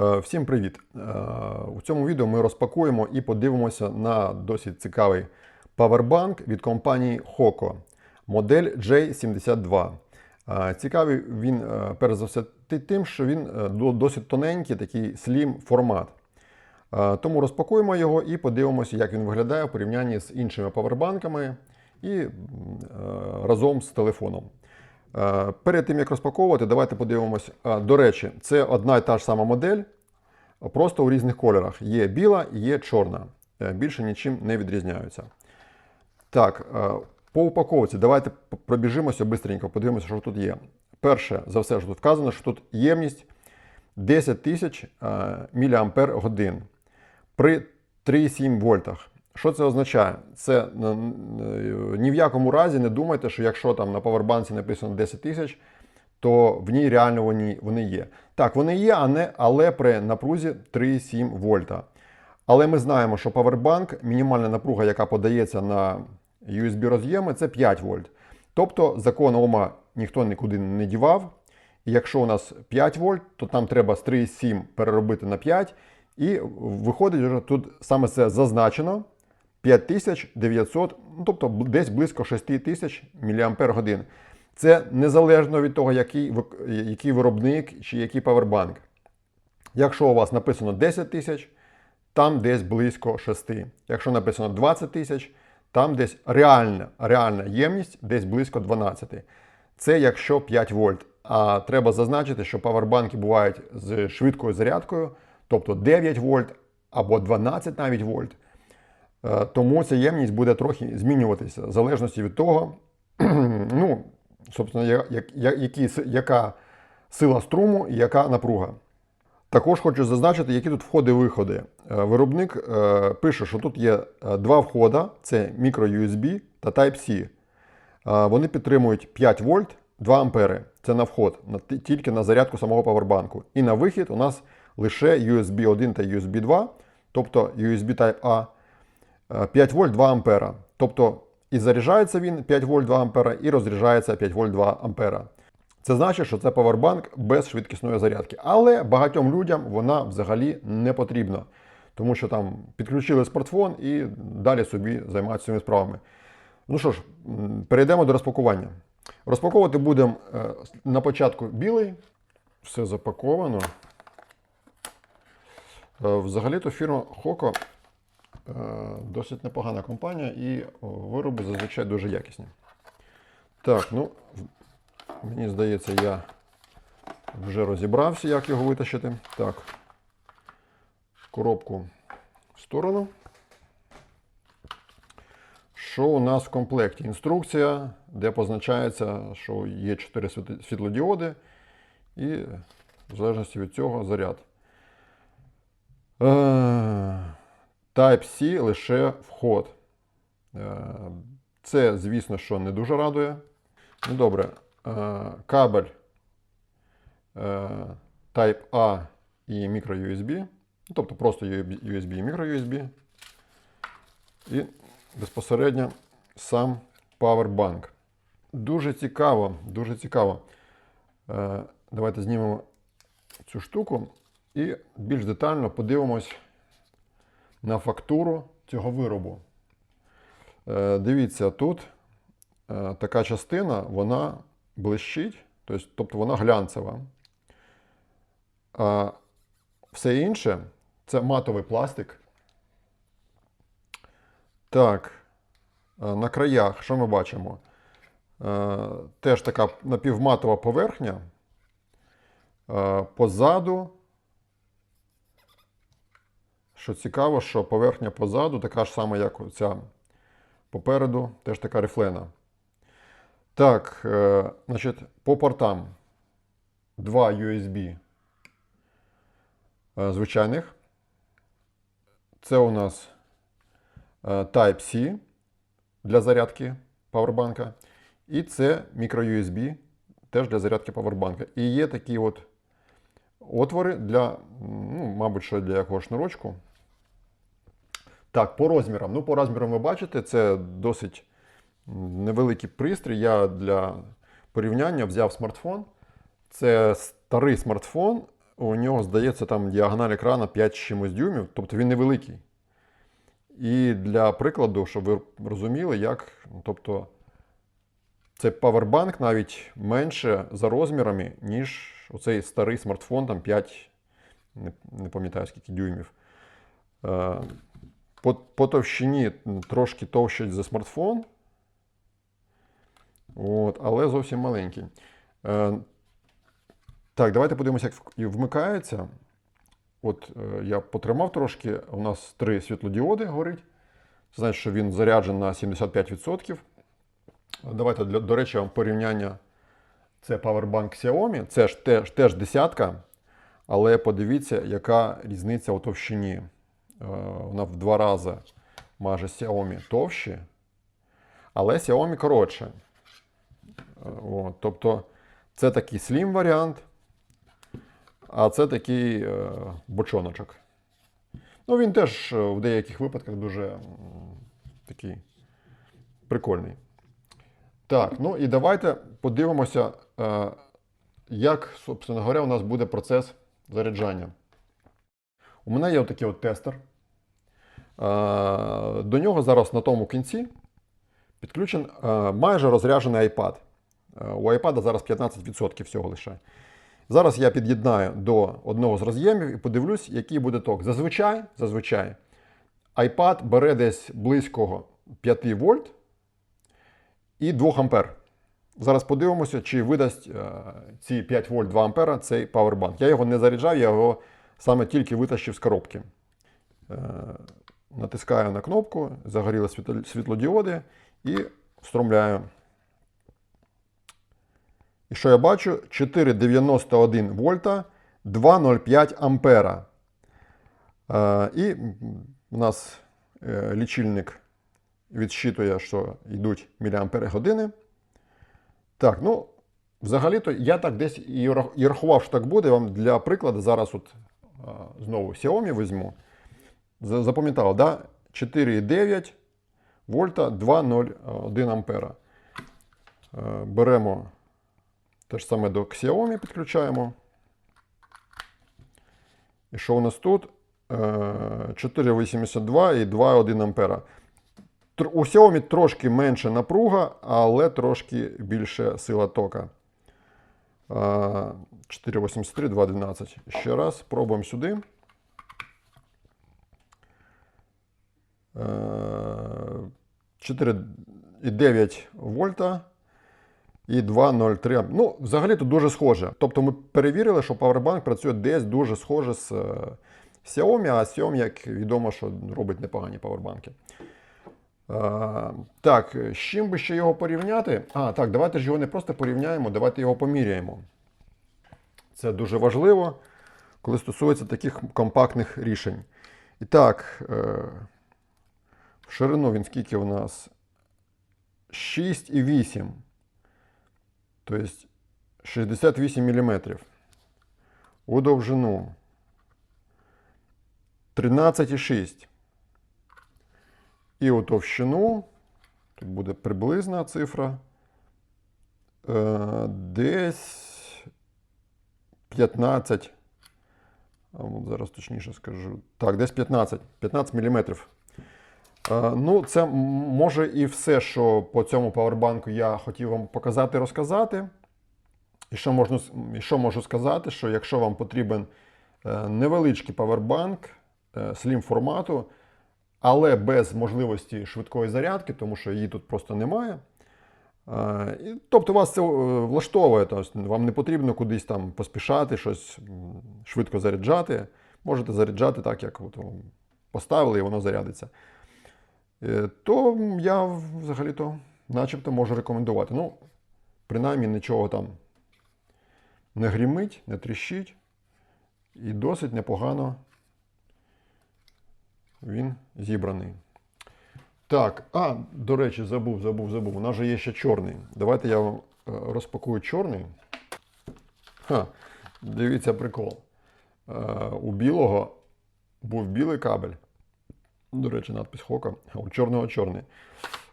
Е, Всім привіт! Е, У цьому відео ми розпакуємо і подивимося на досить цікавий павербанк від компанії Hoco, модель J72. Е, Цікавий він, перш за все, тим, що він досить тоненький, такий слім формат. Тому розпакуємо його і подивимося, як він виглядає в порівнянні з іншими павербанками і разом з телефоном. Е, Перед тим як розпаковувати, давайте подивимось. До речі, це одна і та ж сама модель, просто у різних кольорах. Є біла є чорна. Е, Більше нічим не відрізняються. Так, е, по упаковці давайте пробіжимося швидко, подивимося, що тут є. Перше за все, що тут вказано, що тут ємність 10 тисяч мАч при 3,7 вольтах. Що це означає? Це н- н- ні в якому разі не думайте, що якщо там на павербанці написано 10 тисяч, то в ній реально вони, вони є. Так, вони є, а не, але при напрузі 3,7 вольта. Але ми знаємо, що павербанк, мінімальна напруга, яка подається на USB роз'єми, це 5 вольт. Тобто закон Ома ніхто нікуди не дівав. І якщо у нас 5 вольт, то там треба з 3,7 переробити на 5. І виходить, вже тут саме це зазначено 5900, ну, тобто десь близько 6000 мАч. Це незалежно від того, який, який виробник чи який павербанк. Якщо у вас написано 10 тисяч, там десь близько 6. Якщо написано 20 тисяч, там десь реальна, реальна ємність десь близько 12. Це якщо 5 вольт. А треба зазначити, що павербанки бувають з швидкою зарядкою, тобто 9 вольт або 12 навіть вольт. Е, Тому ця ємність буде трохи змінюватися в залежності від того, ну, собственно, як, які, яка сила струму і яка напруга. Також хочу зазначити, які тут входи-виходи. Е, Виробник е, пише, що тут є два входа: це microUSB та Type-C. Вони підтримують 5 вольт, 2 ампери. Це на вход, тільки на зарядку самого павербанку. І на вихід у нас лише USB 1 та USB 2, тобто USB Type-A, е, 5 вольт 2 ампера. Тобто і заряджається він 5 вольт 2 ампера, і розряджається 5 вольт 2 ампера. Це значить, що це павербанк без швидкісної зарядки. Але багатьом людям вона взагалі не потрібна, тому що там підключили смартфон і далі собі займаються своїми справами. Ну що ж, перейдемо до розпакування. Розпаковувати будемо е, на початку білий. Все запаковано. Е, Взагалі-то фірма е, досить непогана компанія і вироби зазвичай дуже якісні. Так, ну, Мені здається, я вже розібрався, як його витащити. Так. Коробку в сторону. Що у нас в комплекті? Інструкція, де позначається, що є 4 світлодіоди, і в залежності від цього заряд. Type-C лише вход. Е, Це, звісно, що не дуже радує. Ну добре, е, кабель е, Type-A і microUSB, ну, тобто просто USB і microUSB. І безпосередньо сам Powerbank. Дуже цікаво, дуже цікаво. Давайте знімемо цю штуку і більш детально подивимось на фактуру цього виробу. Е, Дивіться, тут е, така частина, вона блищить, тобто, тобто вона глянцева. А все інше це матовий пластик. Так, е, на краях, що ми бачимо? Теж така напівматова поверхня. Позаду. Що цікаво, що поверхня позаду така ж сама, як ця попереду, теж така рифлена. Так, е, значить, по портам два USB е, звичайних. Це у нас е, Type-C для зарядки павербанка. І це microUSB теж для зарядки павербанка. І є такі от отвори для, ну, мабуть, що для якогось шнурочку. Так, по розмірам. Ну, по розмірам ви бачите, це досить невеликий пристрій. Я для порівняння взяв смартфон. Це старий смартфон у нього, здається, там діагональ екрана 5 з чимось дюймів, тобто він невеликий. І для прикладу, щоб ви розуміли, як. Тобто, цей павербанк навіть менше за розмірами, ніж оцей старий смартфон, там 5, не, не пам'ятаю скільки дюймів. По, по товщині трошки товщий за смартфон. От, але зовсім маленький. Е, так, давайте подивимося, як вмикається. От е, я потримав трошки, у нас три світлодіоди горить. Це значить, що він заряджений на 75%. Давайте, для, до речі, вам порівняння. Це Powerbank Xiaomi, це ж теж, теж десятка, але подивіться, яка різниця у товщині. Е, Вона в два рази майже Xiaomi товщі, але Xiaomi коротше. Е, От, тобто це такий слім варіант, а це такий е, бочоночок. Ну, він теж е, в деяких випадках дуже такий прикольний. Так, ну і давайте подивимося, е, як, собственно говоря, у нас буде процес заряджання. У мене є отакий от тестер. Е, До нього зараз на тому кінці підключен е, майже розряджений iPad. Е, У iPad зараз 15% всього лише. Зараз я під'єднаю до одного з роз'ємів і подивлюсь, який буде ток. Зазвичай, зазвичай iPad бере десь близько 5 вольт і 2 ампер. Зараз подивимося, чи видасть ці 5 вольт 2 ампера цей павербанк. Я його не заряджав, я його саме тільки витащив з коробки. Е, натискаю на кнопку, загоріли світлодіоди і встромляю. І що я бачу? 4,91 вольта, 2,05 ампера. Е, і у нас е, лічильник відсчитує, що йдуть міліампери години. Так, ну, взагалі-то я так десь і рахував, що так буде. Вам для прикладу зараз от знову Xiaomi візьму. За- да? 4,9 вольта, 2,01 ампера. Е, Беремо те ж саме до Xiaomi підключаємо. І що у нас тут? Е, 4,82 і 2,1 ампера. У Xiaomi трошки менше напруга, але трошки більше сила тока. Е, 4,83, 2,12. Ще раз пробуємо сюди. 4,9 вольта і 2,03. Ну, взагалі тут дуже схоже. Тобто ми перевірили, що Powerbank працює десь дуже схоже з е, Xiaomi, а Xiaomi, як відомо, що робить непогані павербанки. Е, так, з чим би ще його порівняти? А, так, давайте ж його не просто порівняємо, давайте його поміряємо. Це дуже важливо, коли стосується таких компактних рішень. І так, е, ширину він скільки у нас? 6,8. Тобто 68 мм. У довжину 13,6. І у товщину, тут буде приблизна цифра, е, десь 15. А от зараз точніше скажу. Так, десь 15, 15 мм. Е, ну, це може і все, що по цьому павербанку я хотів вам показати, розказати. І що, можна, і що можу сказати, що якщо вам потрібен е, невеличкий павербанк е, slim формату, але без можливості швидкої зарядки, тому що її тут просто немає. Тобто вас це влаштовує, тобто вам не потрібно кудись там поспішати, щось швидко заряджати. Можете заряджати так, як поставили, і воно зарядиться. Е, То я взагалі-то начебто можу рекомендувати. Ну, принаймні нічого там не грімить, не тріщить. І досить непогано він зібраний. Так, а, до речі, забув, забув, забув. У нас же є ще чорний. Давайте я вам е, розпакую чорний. Ха, дивіться прикол. Е, у білого був білий кабель. До речі, надпис Хока, у чорного чорний.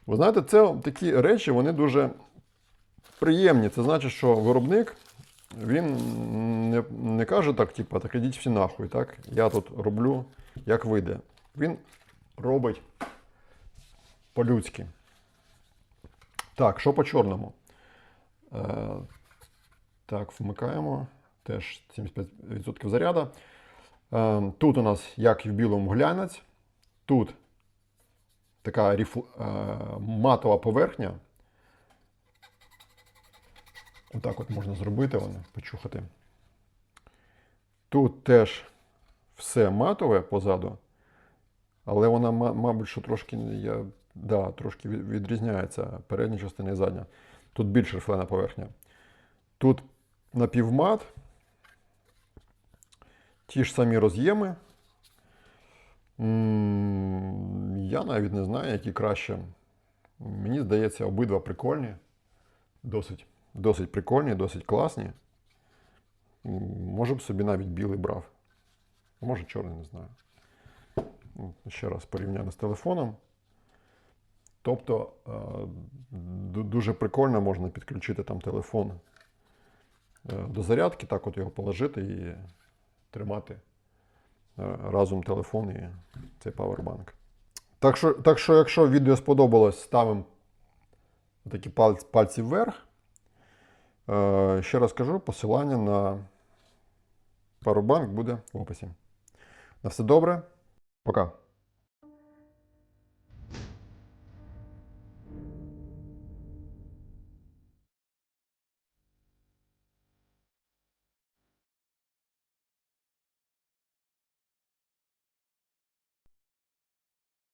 Ви знаєте, це такі речі, вони дуже приємні. Це значить, що виробник він не, не каже так, типу, так ідіть всі нахуй, так? Я тут роблю, як вийде. Він робить по-людськи. Так, що по чорному? Е, так, вмикаємо. Теж 75% заряду. Е, тут у нас, як і в білому глянець, тут така ріфл, е, матова поверхня. Отак от можна зробити, воно, почухати. Тут теж все матове позаду, але вона, мабуть, що трошки, я, да, трошки відрізняється передня частина і задня. Тут більш рифлена поверхня. Тут напівмат, ті ж самі роз'єми. Я навіть не знаю, які краще. Мені здається, обидва прикольні. Досить, досить прикольні, досить класні. Може б собі навіть білий брав. Може чорний, не знаю. Ще раз порівняно з телефоном. Тобто е, дуже прикольно можна підключити там телефон е, до зарядки, так от його положити і тримати разом телефон і цей павербанк. Так що, так що, якщо відео сподобалось, ставимо такі пальці, пальці вверх. Е, ще раз кажу, посилання на павербанк буде в описі. На все добре. Пока.